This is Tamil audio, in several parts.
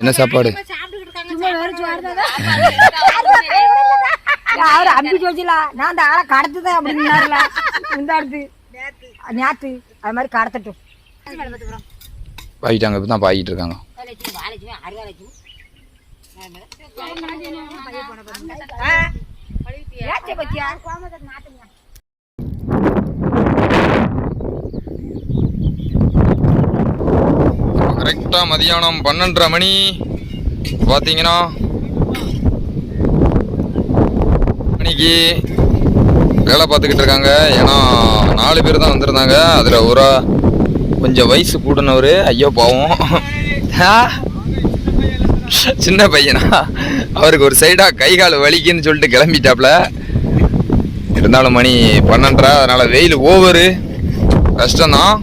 என்ன சாப்பாடு. அவர் அம்பி சொல்லிச்சுல நான் அந்த ஆளை கடத்துதான் அப்படின்னாருல இந்த அடுத்து நேத்து அது மாதிரி கடத்தட்டும். பாயிட்டாங்க இப்போ தான் பாயிட்டு இருக்காங்க பத்தியா? கரெக்டாக மதியானம் பன்னெண்டரை மணி. பார்த்தீங்கன்னா மணிக்கு வேலை பார்த்துக்கிட்டு இருக்காங்க. ஏன்னா நாலு பேர் தான் வந்திருந்தாங்க. அதில் ஒரு கொஞ்சம் வயசு கூடனவர். ஐயோ பாவம். சின்ன பையனா? அவருக்கு ஒரு சைடாக கை கால் வலிக்குன்னு சொல்லிட்டு கிளம்பிட்டாப்ல. இருந்தாலும் மணி பன்னெண்டரை அதனால் வெயில் ஓவரு கஷ்டம்தான்.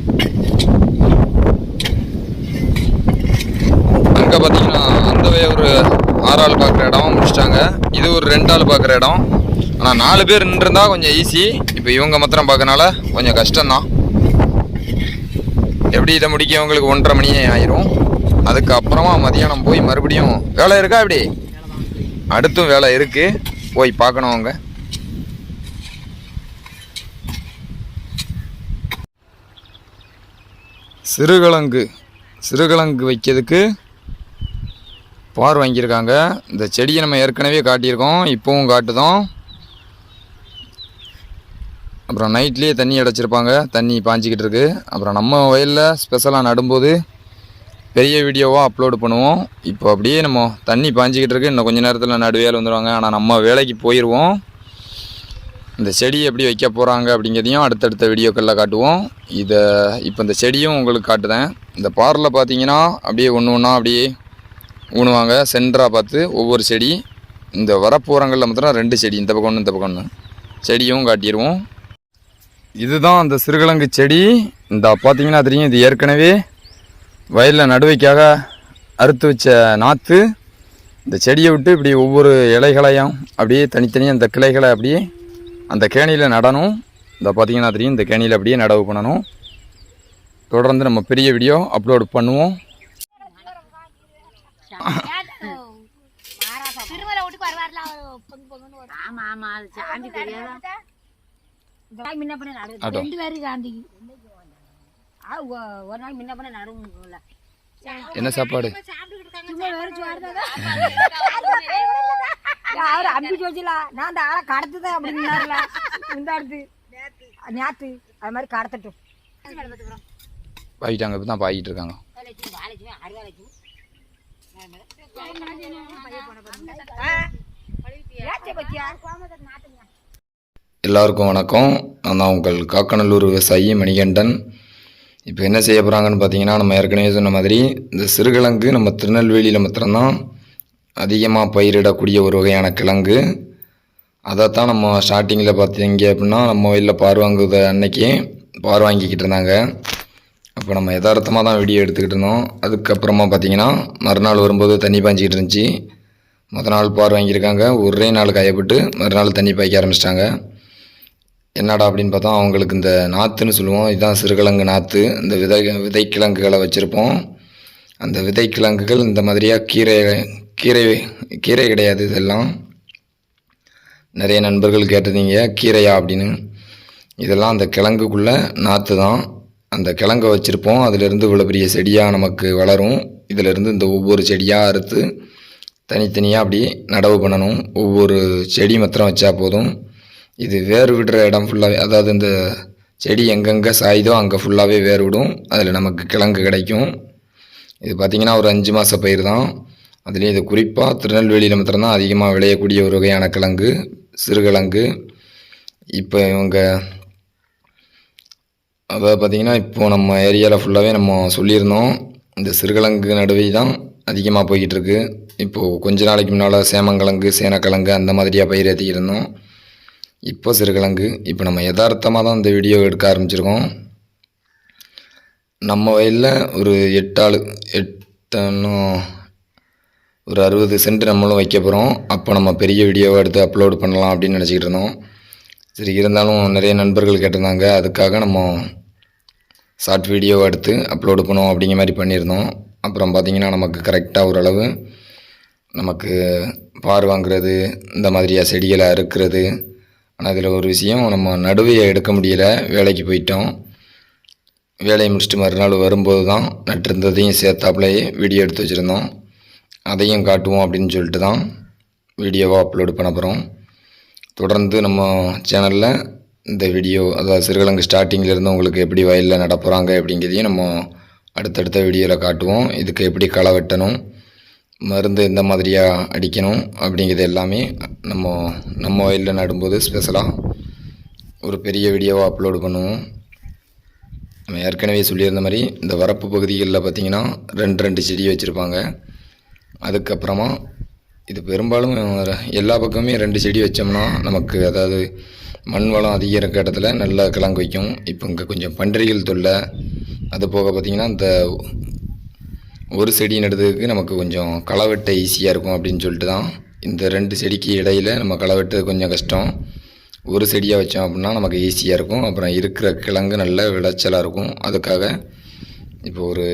அங்கே பார்த்தீங்கன்னா அந்த ஒரு ஆறு ஆள் பார்க்குற இடம் முடிச்சிட்டாங்க. இது ஒரு ரெண்டு ஆள் பார்க்குற இடம். ஆனால் நாலு பேர் நின்றுருந்தா கொஞ்சம் ஈஸி இப்போ இவங்க மாத்திரம் பார்க்கறனால கொஞ்சம் கஷ்டம்தான். எப்படி இதை முடிக்க உங்களுக்கு ஒன்றரை மணி ஆயிரும். அதுக்கப்புறமா மதியானம் போய் மறுபடியும் வேலை இருக்கா எப்படி? அடுத்தும் வேலை இருக்கு. போய் பார்க்கணும் அவங்க சிறுகிழங்கு சிறுகிழங்கு வைக்கிறதுக்கு பார் வாங்கியிருக்காங்க. இந்த செடியை நம்ம ஏற்கனவே காட்டியிருக்கோம். இப்போவும் காட்டுதோம். அப்புறம் நைட்லேயே தண்ணி அடைச்சிருப்பாங்க. தண்ணி பாஞ்சிக்கிட்டு இருக்கு அப்புறம் நம்ம வயலில் ஸ்பெஷலாக நடும்போது பெரிய வீடியோவாக அப்லோடு பண்ணுவோம். இப்போ அப்படியே நம்ம தண்ணி பாஞ்சிக்கிட்டு இருக்கு இன்னும் கொஞ்சம் நேரத்தில் நடுவேல் வந்துடுவாங்க ஆனால் நம்ம வேலைக்கு போயிடுவோம் இந்த செடி எப்படி வைக்க போகிறாங்க அப்படிங்கிறதையும் அடுத்தடுத்த வீடியோக்களில் காட்டுவோம். இதை இப்போ இந்த செடியும் உங்களுக்கு காட்டுதேன். இந்த பாரில் பார்த்தீங்கன்னா அப்படியே ஒன்று ஒன்றா அப்படியே ஊனுவாங்க சென்டராக பார்த்து ஒவ்வொரு செடி இந்த வரப்போரங்களில் மாத்திரம் ரெண்டு செடி இந்த பக்கம் ஒன்று இந்த பக்கம் ஒன்று செடியும் காட்டிடுவோம். இதுதான் அந்த சிறுகிழங்கு செடி. இந்த பார்த்தீங்கன்னா தெரியும் இது ஏற்கனவே வயலில் நடுவைக்காக அறுத்து வச்ச நாற்று இந்த செடியை விட்டு இப்படி ஒவ்வொரு இலைகளையும் அப்படியே தனித்தனியாக இந்த கிளைகளை அப்படியே அந்த கேணியில் நடணும். இந்த பார்த்தீங்கன்னா தெரியும் இந்த கேணியில் அப்படியே நடவு பண்ணணும். தொடர்ந்து நம்ம பெரிய வீடியோ அப்லோட் பண்ணுவோம். திருமலை வீட்டுக்கு வருவார்ல. ஆமா ஆமா அது சாந்தி தெரியாதா முன்ன பண்ண. ரெண்டு பேரும் ஒ- ஒரு நாள் முன்ன பண்ண நடுவுல என்ன சாப்பாடு. அவர் அம்பி சொல்லிச்சுல. நான் அந்த ஆளை கடத்துதான் அப்படின்னாருல. இந்த அடுத்து நேத்து அது மாதிரி கடத்தட்டும். பாயிட்டாங்க இப்போ தான் பாயிட்டு இருக்காங்க. எல்லாருக்கும் வணக்கம். நான் உங்கள் காக்கநல்லூர் விவசாயி மணிகண்டன். இப்போ என்ன செய்ய போகிறாங்கன்னு பார்த்தீங்கன்னா நம்ம ஏற்கனவே சொன்ன மாதிரி இந்த சிறுகிழங்கு நம்ம திருநெல்வேலியில் மாத்திரம்தான் அதிகமாக பயிரிடக்கூடிய ஒரு வகையான கிழங்கு. அதைத்தான் நம்ம ஸ்டார்டிங்கில் பார்த்தீங்க அப்படின்னா நம்ம வயலில் பார் வாங்குத அன்னைக்கு பார் வாங்கிக்கிட்டு இருந்தாங்க. அப்போ நம்ம யதார்த்தமாக தான் வீடியோ எடுத்துக்கிட்டு இருந்தோம் அதுக்கப்புறமா பார்த்தீங்கன்னா மறுநாள் வரும்போது தண்ணி பாய்ஞ்சிக்கிட்டு இருந்துச்சு. மொதல் நாள் பார் வாங்கியிருக்காங்க. ஒரே நாள் காயப்பட்டு மறுநாள் தண்ணி பாய்க்க ஆரம்பிச்சிட்டாங்க. என்னடா அப்படின்னு பார்த்தா அவங்களுக்கு இந்த நாற்றுன்னு சொல்லுவோம். இதுதான் சிறுகிழங்கு நாற்று இந்த விதை விதைக்கிழங்குகளை வச்சுருப்போம். அந்த விதைக்கிழங்குகள் இந்த மாதிரியாக கீரை கீரை கீரை கிடையாது இதெல்லாம். நிறைய நண்பர்கள் கேட்டிருந்தீங்க கீரையா அப்படின்னு. இதெல்லாம் அந்த கிழங்குக்குள்ளே நாற்று தான் அந்த கிழங்கை வச்சுருப்போம். அதிலிருந்து இவ்வளோ பெரிய செடியாக நமக்கு வளரும். இதிலிருந்து இந்த ஒவ்வொரு செடியாக அறுத்து தனித்தனியாக அப்படி நடவு பண்ணணும். ஒவ்வொரு செடி மாத்திரம் வச்சா போதும். இது வேர் விடுற இடம் ஃபுல்லாகவே அதாவது இந்த செடி எங்கெங்கே சாயுதோ அங்கே ஃபுல்லாகவே வேர் விடும். அதில் நமக்கு கிழங்கு கிடைக்கும். இது பார்த்திங்கன்னா ஒரு அஞ்சு மாத பயிர் தான். அதுலேயும் இது குறிப்பாக திருநெல்வேலியில் மாத்திரம்தான் அதிகமாக விளையக்கூடிய ஒரு வகையான கிழங்கு சிறுகிழங்கு. இப்போ இவங்க அதாவது பார்த்திங்கன்னா இப்போது நம்ம ஏரியாவில் ஃபுல்லாகவே நம்ம சொல்லியிருந்தோம் இந்த சிறுகிழங்கு நடுவே தான் அதிகமாக போய்கிட்டு இருக்கு இப்போது கொஞ்ச நாளைக்கு முன்னால் சேமங்கிழங்கு சேனக்கிழங்கு அந்த மாதிரியாக பயிர் ஏற்றிக்கிட்டு இருந்தோம் இப்போ சிறுகிழங்கு இப்போ நம்ம யதார்த்தமாக தான் இந்த வீடியோ எடுக்க ஆரம்பிச்சிருக்கோம். நம்ம வயலில் ஒரு எட்டு ஆள் ஒரு அறுபது சென்ட் நம்மளும் வைக்க போகிறோம் அப்போ நம்ம பெரிய வீடியோவை எடுத்து அப்லோடு பண்ணலாம் அப்படின்னு நினச்சிக்கிட்டு இருந்தோம் சரி இருந்தாலும் நிறைய நண்பர்கள் கேட்டிருந்தாங்க. அதுக்காக நம்ம ஷார்ட் வீடியோவை எடுத்து அப்லோடு பண்ணுவோம் அப்படிங்கிற மாதிரி பண்ணியிருந்தோம். அப்புறம் பார்த்திங்கன்னா நமக்கு கரெக்டாக ஓரளவு நமக்கு பார் வாங்குறது இந்த மாதிரியாக செடிகளை அறுக்கிறது. ஆனால் அதில் ஒரு விஷயம் நம்ம நடுவையை எடுக்க முடியல. வேலைக்கு போயிட்டோம். வேலையை முடிச்சுட்டு மறுநாள் வரும்போது தான் நட்டிருந்ததையும் சேர்த்தாப்புலேயே வீடியோ எடுத்து வச்சுருந்தோம். அதையும் காட்டுவோம் அப்படின்னு சொல்லிட்டு தான் வீடியோவாக அப்லோடு பண்ண போகிறோம் தொடர்ந்து நம்ம சேனலில் இந்த வீடியோ அதாவது சிறுகிழங்கு ஸ்டார்டிங்கிலேருந்து உங்களுக்கு எப்படி வயலில் நடப்புகிறாங்க அப்படிங்கிறதையும் நம்ம அடுத்தடுத்த வீடியோவில் காட்டுவோம். இதுக்கு எப்படி களை வெட்டணும் மருந்து எந்த மாதிரியாக அடிக்கணும் அப்படிங்கிறது எல்லாமே நம்ம நம்ம வயலில் நடும்போது ஸ்பெஷலாக ஒரு பெரிய வீடியோவாக அப்லோடு பண்ணுவோம். நம்ம ஏற்கனவே சொல்லியிருந்த மாதிரி இந்த வரப்பு பகுதிகளில் பார்த்திங்கன்னா ரெண்டு ரெண்டு செடி வச்சுருப்பாங்க. அதுக்கப்புறமா இது பெரும்பாலும் எல்லா பக்கமே ரெண்டு செடி வச்சோம்னா நமக்கு அதாவது மண் வளம் அதிகம் இருக்க இடத்துல நல்லா கிழங்கு வைக்கும். இப்போ இங்கே கொஞ்சம் பன்றிகள் தொல்லை. அது போக பார்த்திங்கன்னா இந்த ஒரு செடி நடுறதுக்கு நமக்கு கொஞ்சம் களை வெட்ட ஈஸியாக இருக்கும் அப்படின்னு சொல்லிட்டு தான் இந்த ரெண்டு செடிக்கு இடையில் நம்ம களை வெட்டுறது கொஞ்சம் கஷ்டம். ஒரு செடியாக வச்சோம் அப்படின்னா நமக்கு ஈஸியாக இருக்கும். அப்புறம் இருக்கிற கிழங்கு நல்ல விளைச்சலாக இருக்கும். அதுக்காக இப்போ ஒரு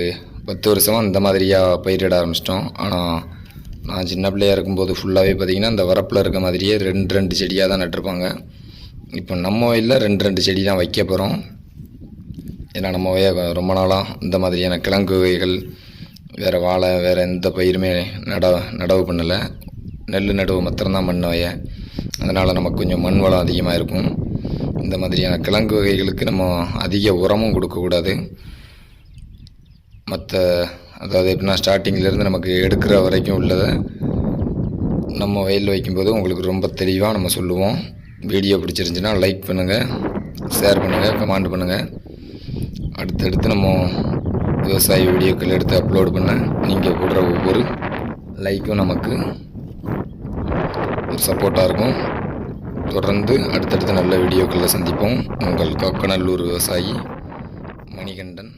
பத்து வருஷமாக இந்த மாதிரியாக பயிரிட ஆரம்பிச்சிட்டோம். ஆனால் நான் சின்ன பிள்ளையா இருக்கும்போது ஃபுல்லாகவே பார்த்திங்கன்னா இந்த வரப்பில் இருக்க மாதிரியே ரெண்டு ரெண்டு செடியாக தான் நட்டிருப்பாங்க. இப்போ நம்ம வயலில் ரெண்டு ரெண்டு செடி தான் வைக்க போகிறோம் ஏன்னா நம்ம வய ரொம்ப நாளாக இந்த மாதிரியான கிழங்கு வகைகள் வேறு வாழை வேறு எந்த பயிருமே நட நடவு பண்ணலை. நெல் நடவு மாத்திரம்தான் மண் வய. அதனால் நமக்கு கொஞ்சம் மண் வளம் அதிகமாக இருக்கும். இந்த மாதிரியான கிழங்கு வகைகளுக்கு நம்ம அதிக உரமும் கொடுக்கக்கூடாது. மற்ற அதாவது எப்படின்னா ஸ்டார்டிங்லேருந்து நமக்கு எடுக்கிற வரைக்கும் உள்ளதை நம்ம வயலில் வைக்கும்போது உங்களுக்கு ரொம்ப தெளிவாக நம்ம சொல்லுவோம். வீடியோ பிடிச்சிருந்துச்சுன்னா லைக் பண்ணுங்கள் ஷேர் பண்ணுங்கள் கமெண்ட் பண்ணுங்கள் அடுத்தடுத்து நம்ம விவசாய வீடியோக்கள் எடுத்து அப்லோடு பண்ண நீங்கள் போடுற ஒவ்வொரு லைக்கும் நமக்கு ஒரு சப்போர்ட்டாக இருக்கும். தொடர்ந்து அடுத்தடுத்த நல்ல வீடியோக்களில் சந்திப்போம். உங்கள் கொக்கநல்லூர் விவசாயி மணிகண்டன்.